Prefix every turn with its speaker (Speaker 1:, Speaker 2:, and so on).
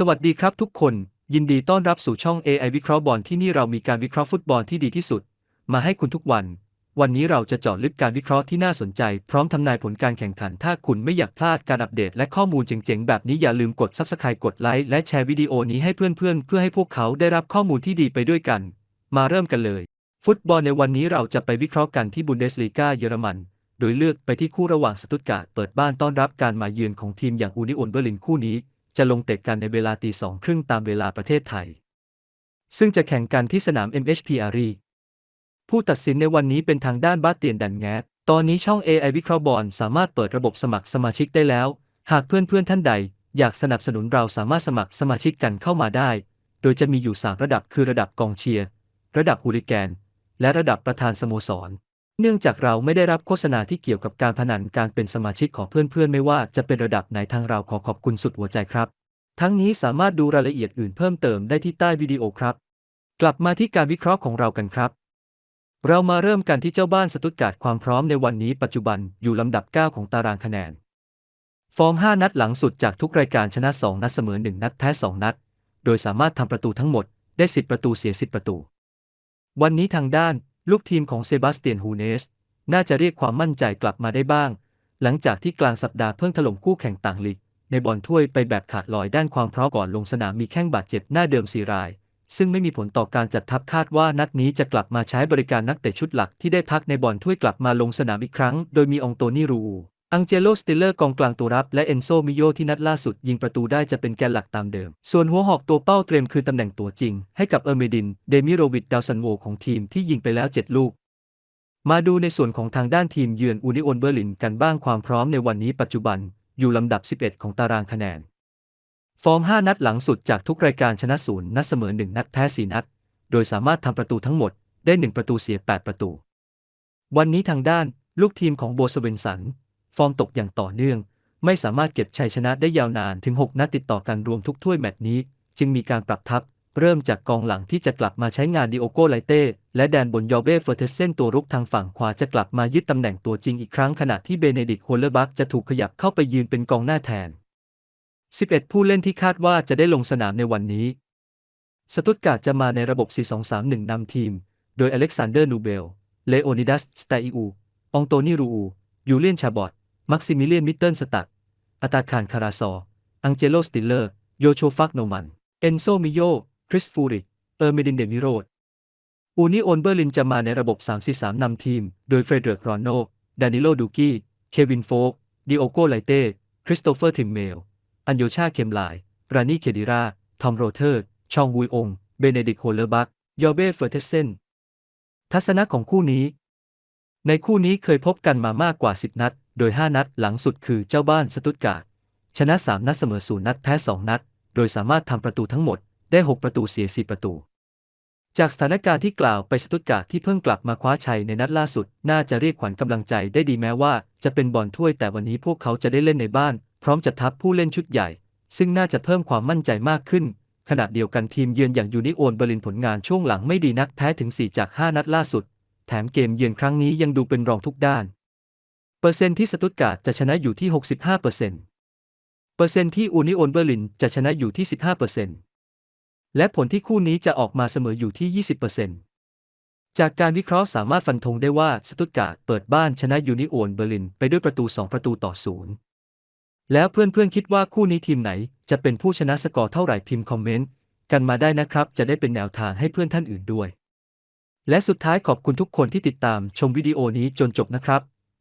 Speaker 1: สวัสดีครับทุกคน ยินดีต้อนรับสู่ช่อง AI วิเคราะห์บอลที่นี่เรามีการวิเคราะห์ฟุตบอลที่ดีที่สุด มาให้คุณทุกวัน วันนี้เราจะเจาะลึกการวิเคราะห์ที่น่าสนใจ พร้อมทำนายผลการแข่งขัน ถ้าคุณไม่อยากพลาดการอัปเดตและข้อมูลเจ๋งๆ แบบนี้อย่าลืมกด Subscribe กดไลค์และแชร์วิดีโอนี้ให้เพื่อนๆ เพื่อให้พวกเขาได้รับข้อมูลที่ดีไปด้วยกัน มาเริ่มกันเลย ฟุตบอลในวันนี้เราจะไปวิเคราะห์กันที่บุนเดสลีกาเยอรมันโดยเลือกไปที่คู่ระหว่างสตุตการ์ดเปิดบ้านต้อนรับการมาเยือนของทีมอย่างอูนิโอนเบอร์ลินคู่นี้ จะลงเตะกันในเวลาตีสองครึ่งตามเวลาประเทศไทย ซึ่งจะแข่งกันที่สนาม MHP อารีผู้ตัดสินในวันนี้เป็นทางด้านบาสเตียนดันแงตตอนนี้ช่อง AI วิเคราะห์บอลสามารถเปิดระบบสมัครสมาชิกได้แล้ว หากเพื่อนๆท่านใด อยากสนับสนุนเราสามารถสมัครสมาชิกกันเข้ามาได้ โดยจะมีอยู่ 3 ระดับคือระดับกองเชียร์ ระดับฮูลิแกน และระดับประธานสโมสร เนื่องจากเราไม่ได้รับโฆษณาที่เกี่ยวกับการพนันการเป็นสมาชิกของเพื่อนๆ ไม่ว่าจะเป็นระดับไหนทางเราขอขอบคุณสุดหัวใจครับ ทั้งนี้สามารถดูรายละเอียดอื่นเพิ่มเติมได้ที่ใต้วิดีโอครับ กลับมาที่การวิเคราะห์ของเรากันครับ เรามาเริ่มกันที่เจ้าบ้านสตุตการ์ดความพร้อมในวันนี้ปัจจุบันอยู่ลำดับ 9 ของตารางคะแนน ฟอร์ม 5 นัดหลังสุดจากทุกรายการชนะ 2 นัดเสมอ 1 นัดแพ้ 2 นัด โดยสามารถทำประตูทั้งหมดได้ 10 ประตูเสีย 10 ประตู วันนี้ทางด้าน ลูกทีมของเซบาสเตียนฮูเนส น่าจะเรียกความมั่นใจกลับมาได้บ้าง หลังจากที่กลางสัปดาห์เพิ่งถล่มคู่แข่งต่างลีก ในบอลถ้วยไปแบบขาดลอยด้านความพร้อมก่อนลงสนามมีแข้งบาดเจ็บหน้าเดิมสีราย ซึ่งไม่มีผลต่อการจัดทัพคาดว่านัดนี้จะกลับมาใช้บริการนักเตะชุดหลักที่ได้พักในบอลถ้วยกลับมาลงสนามอีกครั้ง โดยมีองโตนี่รู อังเจโลสติเลอร์กองกลางตัวรับและเอนโซมิโยที่นัดล่าสุดยิงประตูได้จะเป็นแกนหลักตามเดิม ส่วนหัวหอกตัวเป้าเตรียมคืนตำแหน่งตัวจริง ให้กับเออร์เมดิน เดมิโรวิดดาวซันโวของทีมที่ยิงไปแล้ว 7 ลูก มาดูในส่วนของทางด้านทีมเยือนอูนิโอนเบอร์ลินกันบ้างความพร้อมในวันนี้ปัจจุบัน อยู่ลำดับ 11 ของตารางคะแนน ฟอร์ม 5 นัดหลังสุดจากทุกรายการชนะศูนย์นัดเสมอ 1 นัดแพ้ 4 นัด โดยสามารถทำประตูทั้งหมดได้ 1 ประตูเสีย 8 ประตู วันนี้ทางด้าน ลูกทีมของโบสเวนสัน ฟอร์มตกอย่างต่อเนื่อง ไม่สามารถเก็บชัยชนะได้ยาวนานถึง 6 นัดติดต่อกันรวมทุกถ้วยแมตช์นี้ จึงมีการปรับทัพ เริ่มจากกองหลังที่จะกลับมาใช้งานดิโอโกไลเต้และแดนบนยอเบ้เฟอร์เทเซนตัวรุกทางฝั่งขวาจะกลับมายึดตำแหน่งตัวจริงอีกครั้งขณะที่เบเนดิกโฮลเลอร์บักจะถูกขยับเข้าไปยืนเป็นกองหน้าแทน 11 ผู้เล่นที่คาดว่าจะได้ลงสนามในวันนี้ สตุตการ์ดจะมาในระบบ 4-2-3-1 นำทีม โดยอเล็กซานเดอร์นูเบล เลโอนิดัสสไตอิอู องโตนีรูอู ยูเลียนชาบอต มักซิมิเลียนมิตเติลสตักอาตาคารคาราซอ อังเจโลสติลเลอร์ โยโชฟักโนมัน เอนโซมิโย คริสฟูริเออร์เมดินเดมิโรดอูนิโอนเบอร์ลินจะมาในระบบ3-4-3นำทีม โดยเฟรเดริกรอนโน ดานิโลดูกี้ เควินโฟก ดิโอโกไลเต้ คริสโตเฟอร์ทิมเมล อันโยชาเคมไลรานีเคดิรา ทอมโรเทอร์ ชองวุยอง เบเนดิกโฮเลอร์บัก ยอเบ้เฟอร์เทเซน ทัศนะของคู่นี้ ในคู่นี้เคยพบกันมามากกว่า 10 นัด โดย 5 นัดหลังสุดคือเจ้าบ้านสตุตการ์ดชนะ 3 นัดเสมอศูนย์นัดแพ้ 2 นัด โดยสามารถทำประตูทั้งหมดได้ 6 ประตูเสีย 4 ประตู จากสถานการณ์ที่กล่าวไปสตุตการ์ดที่เพิ่งกลับมาคว้าชัยในนัดล่าสุด น่าจะเรียกขวัญกำลังใจได้ดีแม้ว่า จะเป็นบอลถ้วยแต่วันนี้พวกเขาจะได้เล่นในบ้าน พร้อมจะทับผู้เล่นชุดใหญ่ ซึ่งน่าจะเพิ่มความมั่นใจมากขึ้นขณะเดียวกันทีมเยือนอย่างยูนิโอนเบอร์ลินผลงานช่วงหลังไม่ดีนักแพ้ถึง 4 จาก 5 นัดล่าสุด แถมเกมเยือนครั้งนี้ยังดูเป็นรองทุกด้าน เปอร์เซ็นต์ที่สตุตการ์ดจะชนะอยู่ที่ 65%เปอร์เซ็นต์เปอร์เซ็นต์ที่อูนิโอนเบอร์ลินจะชนะอยู่ที่ 15%เปอร์เซ็นต์และผลที่คู่นี้จะออกมาเสมออยู่ที่ 20%เปอร์เซ็นต์จากการวิเคราะห์สามารถฟันธงได้ว่าสตุตการ์ดเปิดบ้านชนะยูนิโอนเบอร์ลินไปด้วยประตู 2 ประตูต่อศูนย์แล้วเพื่อนๆคิดว่าคู่นี้ทีมไหนจะเป็นผู้ชนะสกอร์เท่าไหร่พิมพ์คอมเมนต์กันมาได้นะครับ จะได้เป็นแนวทางให้เพื่อนท่านอื่นด้วย และสุดท้ายขอบคุณทุกคนที่ติดตามชมวิดีโอนี้จนจบนะครับ